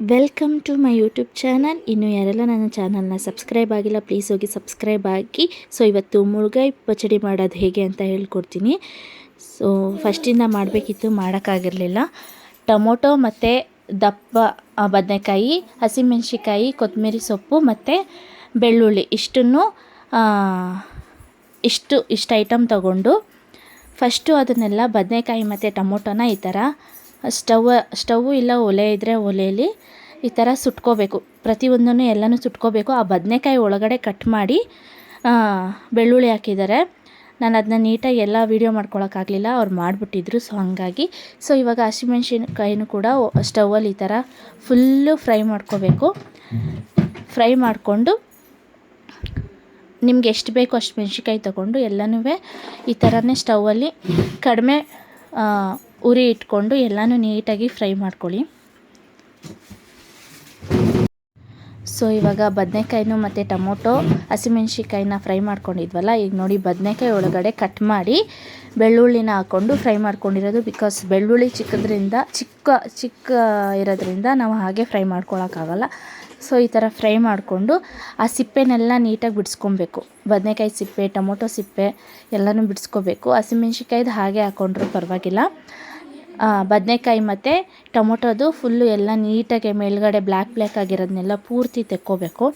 Welcome to my YouTube channel ಇನ್ನು ಯಾರೆಲ್ಲ ನನ್ನ ಚಾನಲ್ನ ಸಬ್ಸ್ಕ್ರೈಬ್ ಆಗಿಲ್ಲ ಪ್ಲೀಸ್ ಹೋಗಿ ಸಬ್ಸ್ಕ್ರೈಬ್ ಆಗಿ. ಸೊ ಇವತ್ತು ಮುಳುಗಾಯಿ ಪಚಡಿ ಮಾಡೋದು ಹೇಗೆ ಅಂತ ಹೇಳ್ಕೊಡ್ತೀನಿ. ಸೊ ಫಸ್ಟಿಂದ ಮಾಡಬೇಕಿತ್ತು, ಮಾಡೋಕ್ಕಾಗಿರಲಿಲ್ಲ. ಟೊಮೊಟೊ ಮತ್ತು ದಪ್ಪ ಬದನೆಕಾಯಿ ಹಸಿಮೆಣ್ಸಿಕಾಯಿ ಕೊತ್ತಂಬರಿ ಸೊಪ್ಪು ಮತ್ತು ಬೆಳ್ಳುಳ್ಳಿ ಇಷ್ಟನ್ನು ಇಷ್ಟು ಇಷ್ಟು ಐಟಮ್ ತಗೊಂಡು ಫಸ್ಟು ಅದನ್ನೆಲ್ಲ ಬದನೆಕಾಯಿ ಮತ್ತು ಟೊಮೊಟೊನ ಈ ಥರ ಸ್ಟವ್ ಸ್ಟವ್ ಇಲ್ಲ ಒಲೆ ಇದ್ದರೆ ಒಲೆಯಲ್ಲಿ ಈ ಥರ ಸುಟ್ಕೋಬೇಕು. ಪ್ರತಿಯೊಂದನ್ನು ಎಲ್ಲನೂ ಸುಟ್ಕೋಬೇಕು. ಆ ಬದನೆಕಾಯಿ ಒಳಗಡೆ ಕಟ್ ಮಾಡಿ ಬೆಳ್ಳುಳ್ಳಿ ಹಾಕಿದ್ದಾರೆ. ನಾನು ಅದನ್ನ ನೀಟಾಗಿ ಎಲ್ಲ ವೀಡಿಯೋ ಮಾಡ್ಕೊಳಕ್ಕಾಗಲಿಲ್ಲ. ಅವ್ರು ಮಾಡಿಬಿಟ್ಟಿದ್ರು ಸೊ ಹಾಗಾಗಿ. ಸೊ ಇವಾಗ ಹಸಿಮೆಣ್ಸಿನ್ಕಾಯಿನೂ ಕೂಡ ಸ್ಟವಲ್ಲಿ ಈ ಥರ ಫುಲ್ಲು ಫ್ರೈ ಮಾಡ್ಕೋಬೇಕು. ಫ್ರೈ ಮಾಡಿಕೊಂಡು ನಿಮ್ಗೆ ಎಷ್ಟು ಬೇಕೋ ಅಷ್ಟು ಮೆಣ್ಸಿನ್ಕಾಯಿ ತೊಗೊಂಡು ಎಲ್ಲನೂ ಈ ಥರನೇ ಸ್ಟವಲ್ಲಿ ಕಡಿಮೆ ಉರಿ ಇಟ್ಕೊಂಡು ಎಲ್ಲನೂ ನೀಟಾಗಿ ಫ್ರೈ ಮಾಡ್ಕೊಳ್ಳಿ. ಸೊ ಇವಾಗ ಬದನೆಕಾಯಿನೂ ಮತ್ತು ಟೊಮೊಟೊ ಹಸಿಮೆಣ್ಸಿಕಾಯಿನ ಫ್ರೈ ಮಾಡ್ಕೊಂಡಿದ್ವಲ್ಲ, ಈಗ ನೋಡಿ ಬದನೆಕಾಯಿ ಒಳಗಡೆ ಕಟ್ ಮಾಡಿ ಬೆಳ್ಳುಳ್ಳಿನ ಹಾಕ್ಕೊಂಡು ಫ್ರೈ ಮಾಡ್ಕೊಂಡಿರೋದು ಬಿಕಾಸ್ ಬೆಳ್ಳುಳ್ಳಿ ಚಿಕ್ಕದ್ರಿಂದ ಚಿಕ್ಕ ಚಿಕ್ಕ ಇರೋದ್ರಿಂದ ನಾವು ಹಾಗೆ ಫ್ರೈ ಮಾಡ್ಕೊಳಕ್ಕಾಗಲ್ಲ. ಸೊ, ಈ ಥರ ಫ್ರೈ ಮಾಡಿಕೊಂಡು ಆ ಸಿಪ್ಪೆನೆಲ್ಲ ನೀಟಾಗಿ ಬಿಡಿಸ್ಕೊಬೇಕು. ಬದನೆಕಾಯಿ ಸಿಪ್ಪೆ, ಟೊಮೊಟೊ ಸಿಪ್ಪೆ ಎಲ್ಲನೂ ಬಿಡಿಸ್ಕೋಬೇಕು. ಹಸಿಮೆಣ್ಸಿಕಾಯ್ದು ಹಾಗೆ ಹಾಕ್ಕೊಂಡ್ರು ಪರವಾಗಿಲ್ಲ. ಬದನೆಕಾಯಿ ಮತ್ತು ಟೊಮೊಟೊದು ಫುಲ್ಲು ಎಲ್ಲ ನೀಟಾಗಿ ಮೇಲ್ಗಡೆ ಬ್ಲ್ಯಾಕ್ ಬ್ಲ್ಯಾಕ್ ಆಗಿರೋದನ್ನೆಲ್ಲ ಪೂರ್ತಿ ತೆಕ್ಕೋಬೇಕು.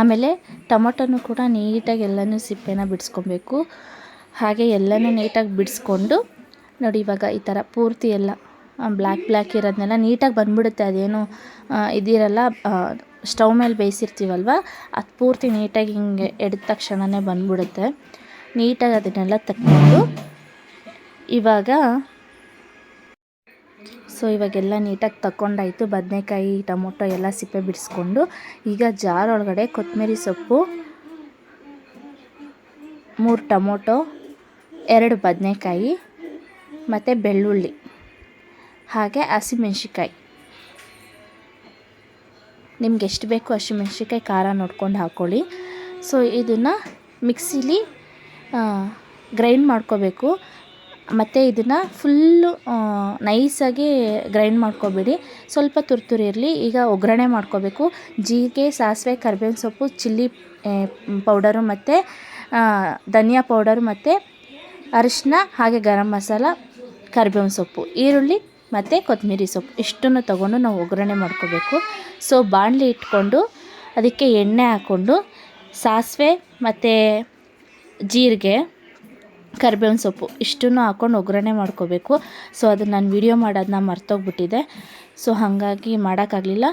ಆಮೇಲೆ ಟೊಮೊಟೊನೂ ಕೂಡ ನೀಟಾಗಿ ಎಲ್ಲನೂ ಸಿಪ್ಪೆನ ಬಿಡಿಸ್ಕೊಬೇಕು. ಹಾಗೆ ಎಲ್ಲನೂ ನೀಟಾಗಿ ಬಿಡಿಸ್ಕೊಂಡು ನೋಡಿ ಇವಾಗ ಈ ಥರ ಪೂರ್ತಿ ಎಲ್ಲ ಬ್ಲ್ಯಾಕ್ ಬ್ಲ್ಯಾಕ್ ಇರೋದನ್ನೆಲ್ಲ ನೀಟಾಗಿ ಬಂದ್ಬಿಡುತ್ತೆ. ಅದೇನು ಇದಿರಲ್ಲ ಸ್ಟವ್ ಮೇಲೆ ಬೇಯಿಸಿರ್ತೀವಲ್ವ? ಅದು ಪೂರ್ತಿ ನೀಟಾಗಿ ಹಿಂಗೆ ಎಡ್ದ ತಕ್ಷಣವೇ ಬಂದ್ಬಿಡುತ್ತೆ. ನೀಟಾಗಿ ಅದನ್ನೆಲ್ಲ ತಕ್ಕೊಂಡು ಇವಾಗ, ಸೊ ಇವಾಗೆಲ್ಲ ನೀಟಾಗಿ ತಗೊಂಡಾಯಿತು ಬದನೆಕಾಯಿ, ಟೊಮೊಟೊ ಎಲ್ಲ ಸಿಪ್ಪೆ ಬಿಡಿಸ್ಕೊಂಡು, ಈಗ ಜಾರೊಳಗಡೆ ಒಳಗಡೆ ಕೊತ್ತಂಬರಿ ಸೊಪ್ಪು, ಮೂರು ಟೊಮೊಟೊ, ಎರಡು ಬದನೆಕಾಯಿ, ಮತ್ತು ಬೆಳ್ಳುಳ್ಳಿ. ಹಾಗೆ ಹಸಿಮೆಣ್ಸಿಕಾಯಿ ನಿಮ್ಗೆ ಎಷ್ಟು ಬೇಕು ಹಸಿಮೆಣ್ಸಿಕಾಯಿ ಮೆಣ್ಸಿಕಾಯಿ ಖಾರ ನೋಡ್ಕೊಂಡು ಹಾಕ್ಕೊಳ್ಳಿ ಸೊ ಇದನ್ನು ಮಿಕ್ಸಿಲಿ ಗ್ರೈಂಡ್ ಮಾಡ್ಕೋಬೇಕು. ಮತ್ತು ಇದನ್ನು ಫುಲ್ಲು ನೈಸಾಗಿ ಗ್ರೈಂಡ್ ಮಾಡ್ಕೋಬೇಡಿ. ಸ್ವಲ್ಪ ತುರ್ತುರಿ ಇರಲಿ. ಈಗ ಒಗ್ಗರಣೆ ಮಾಡ್ಕೋಬೇಕು. ಜೀರಿಗೆ, ಸಾಸಿವೆ, ಕರ್ಬೇವಿನ ಸೊಪ್ಪು, ಚಿಲ್ಲಿ ಪೌಡರು ಮತ್ತು ಧನಿಯಾ ಪೌಡರು ಮತ್ತು ಅರಿಶಿನ ಹಾಗೆ ಗರಂ ಮಸಾಲ, ಕರ್ಬೇವಿನ ಸೊಪ್ಪು. ಈರುಳ್ಳಿ ಮತ್ತು ಕೊತ್ತಂಬರಿ ಸೊಪ್ಪು ಇಷ್ಟನ್ನು ತೊಗೊಂಡು ನಾವು ಒಗ್ಗರಣೆ ಮಾಡ್ಕೋಬೇಕು. ಸೊ ಬಾಣಲಿ ಇಟ್ಕೊಂಡು ಅದಕ್ಕೆ ಎಣ್ಣೆ ಹಾಕ್ಕೊಂಡು ಸಾಸಿವೆ ಮತ್ತು ಜೀರಿಗೆ, ಕರಿಬೇವಿನ ಸೊಪ್ಪು ಇಷ್ಟನ್ನು ಹಾಕ್ಕೊಂಡು ಒಗ್ಗರಣೆ ಮಾಡ್ಕೋಬೇಕು. ಸೊ ಅದನ್ನು ನಾನು ವೀಡಿಯೋ ಮಾಡೋದನ್ನ ಮರ್ತೋಗ್ಬಿಟ್ಟಿದೆ. ಸೊ ಹಾಗಾಗಿ ಮಾಡೋಕ್ಕಾಗಲಿಲ್ಲ.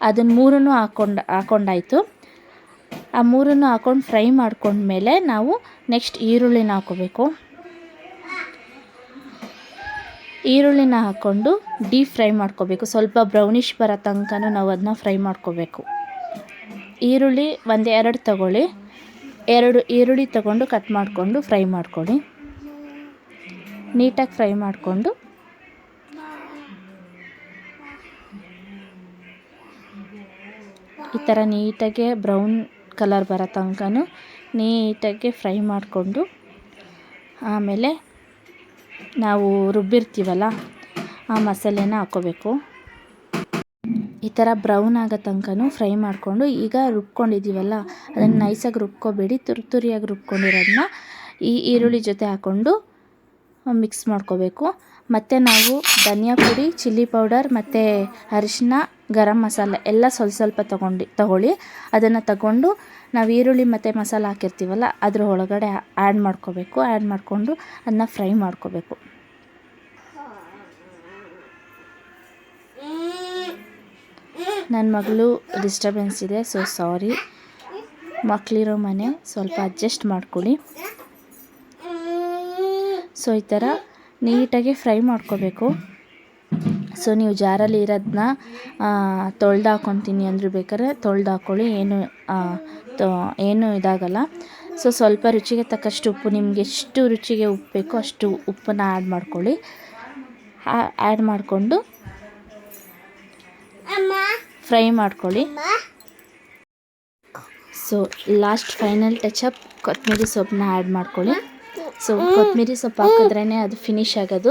ಅದನ್ನು ಮೂರನ್ನು ಹಾಕ್ಕೊಂಡು ಹಾಕ್ಕೊಂಡಾಯಿತು ಆ ಮೂರನ್ನು ಹಾಕ್ಕೊಂಡು ಫ್ರೈ ಮಾಡ್ಕೊಂಡ್ಮೇಲೆ ನಾವು ನೆಕ್ಸ್ಟ್ ಈರುಳ್ಳಿನ ಹಾಕ್ಕೋಬೇಕು. ಈರುಳ್ಳಿನ ಹಾಕ್ಕೊಂಡು ಡೀಪ್ ಫ್ರೈ ಮಾಡ್ಕೋಬೇಕು. ಸ್ವಲ್ಪ ಬ್ರೌನಿಷ್ ಬರೋ ತನಕನೂ ನಾವು ಅದನ್ನ ಫ್ರೈ ಮಾಡ್ಕೋಬೇಕು. ಈರುಳ್ಳಿ ಒಂದು ಎರಡು ತಗೊಳ್ಳಿ. ಎರಡು ಈರುಳ್ಳಿ ತಗೊಂಡು ಕಟ್ ಮಾಡಿಕೊಂಡು ಫ್ರೈ ಮಾಡ್ಕೊಳ್ಳಿ. ನೀಟಾಗಿ ಫ್ರೈ ಮಾಡಿಕೊಂಡು. ಈ ಥರ ನೀಟಾಗೆ ಬ್ರೌನ್ ಕಲರ್ ಬರೋ ತನಕನೂ ನೀಟಾಗಿ ಫ್ರೈ ಮಾಡಿಕೊಂಡು ಆಮೇಲೆ ನಾವು ರುಬ್ಬಿರ್ತೀವಲ್ಲ, ಆ ಮಸಾಲೆನ ಹಾಕ್ಕೋಬೇಕು ಈ ಥರ ಬ್ರೌನ್ ಆಗೋ ತನಕನೂ ಫ್ರೈ ಮಾಡಿಕೊಂಡು ಈಗ ರುಬ್ಕೊಂಡಿದ್ದೀವಲ್ಲ, ಅದನ್ನು ನೈಸಾಗಿ ರುಬ್ಕೋಬೇಡಿ, ತುರಿ ತುರಿಯಾಗಿ ರುಬ್ಕೊಂಡಿರೋದನ್ನ ಈ ಈರುಳ್ಳಿ ಜೊತೆ ಹಾಕ್ಕೊಂಡು ಮಿಕ್ಸ್ ಮಾಡ್ಕೋಬೇಕು. ಮತ್ತು ನಾವು ಧನಿಯಾ ಪುಡಿ, ಚಿಲ್ಲಿ ಪೌಡರ್ ಮತ್ತು ಅರಿಶಿನ ಗರಂ ಮಸಾಲೆ ಎಲ್ಲ ಸ್ವಲ್ಪ ಸ್ವಲ್ಪ ತೊಗೊಂಡು ತಗೊಳ್ಳಿ. ಅದನ್ನು ತಗೊಂಡು ನಾವು ಈರುಳ್ಳಿ ಮತ್ತು ಮಸಾಲೆ ಹಾಕಿರ್ತೀವಲ್ಲ, ಅದ್ರ ಒಳಗಡೆ ಆ್ಯಡ್ ಮಾಡ್ಕೋಬೇಕು. ಆ್ಯಡ್ ಮಾಡಿಕೊಂಡು ಅದನ್ನ ಫ್ರೈ ಮಾಡ್ಕೋಬೇಕು. ನನ್ನ ಮಗಳು ಡಿಸ್ಟರ್ಬೆನ್ಸ್ ಇದೆ ಸೊ ಸಾರಿ ಮಕ್ಕಳಿರೋ ಮನೆ ಸ್ವಲ್ಪ ಅಡ್ಜಸ್ಟ್ ಮಾಡ್ಕೊಳ್ಳಿ. ಸೊ ಈ ಥರ ನೀಟಾಗಿ ಫ್ರೈ ಮಾಡ್ಕೋಬೇಕು. ಸೊ ನೀವು ಜಾರಲ್ಲಿ ಇರೋದನ್ನ ತೊಳ್ದು ಹಾಕ್ಕೊತೀನಿ ಅಂದರೂ ಬೇಕಾದ್ರೆ ತೊಳ್ದು ಹಾಕ್ಕೊಳ್ಳಿ ಏನು ತೊ- ಏನು ಇದಾಗಲ್ಲ. ಸೊ ಸ್ವಲ್ಪ ರುಚಿಗೆ ತಕ್ಕಷ್ಟು ಉಪ್ಪು, ನಿಮಗೆ ಎಷ್ಟು ರುಚಿಗೆ ಉಪ್ಪು ಬೇಕೋ ಅಷ್ಟು ಉಪ್ಪನ್ನ ಆ್ಯಡ್ ಮಾಡ್ಕೊಳ್ಳಿ. ಆ್ಯಡ್ ಮಾಡಿಕೊಂಡು ಫ್ರೈ ಮಾಡ್ಕೊಳ್ಳಿ. ಸೊ ಲಾಸ್ಟ್ ಫೈನಲ್ ಟಚಪ್ ಕೊತ್ತಂಬರಿ ಸೊಪ್ಪನ್ನ ಆ್ಯಡ್ ಮಾಡ್ಕೊಳ್ಳಿ. ಸೊ ಕೊತ್ತಂಬರಿ ಸೊಪ್ಪು ಹಾಕಿದ್ರೇ ಅದು ಫಿನಿಶ್ ಆಗೋದು.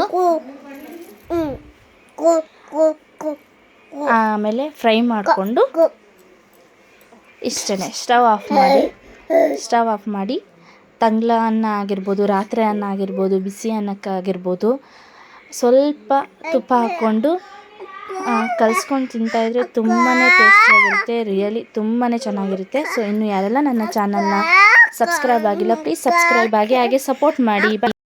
ಆಮೇಲೆ ಫ್ರೈ ಮಾಡಿಕೊಂಡು ಇಷ್ಟೇ ಸ್ಟವ್ ಆಫ್ ಮಾಡಿ ಸ್ಟವ್ ಆಫ್ ಮಾಡಿ ತಂಗ್ಲ ಅನ್ನ ಆಗಿರ್ಬೋದು ರಾತ್ರಿ ಅನ್ನ ಆಗಿರ್ಬೋದು ಬಿಸಿ ಅನ್ನಕ್ಕಾಗಿರ್ಬೋದು ಸ್ವಲ್ಪ ತುಪ್ಪ ಹಾಕ್ಕೊಂಡು ಕಲಿಸ್ಕೊಂಡು ತಿಂತಾಯಿದ್ರೆ ತುಂಬಾ ಟೇಸ್ಟಿಯಾಗಿರುತ್ತೆ ರಿಯಲಿ ತುಂಬಾ ಚೆನ್ನಾಗಿರುತ್ತೆ. ಸೊ ಇನ್ನು ಯಾರೆಲ್ಲ ನನ್ನ ಚಾನಲ್ನ ಸಬ್ಸ್ಕ್ರೈಬ್ ಆಗಿಲ್ಲ ಪ್ಲೀಸ್ ಸಬ್ಸ್ಕ್ರೈಬ್ ಆಗಿ ಹಾಗೆ ಸಪೋರ್ಟ್ ಮಾಡಿ.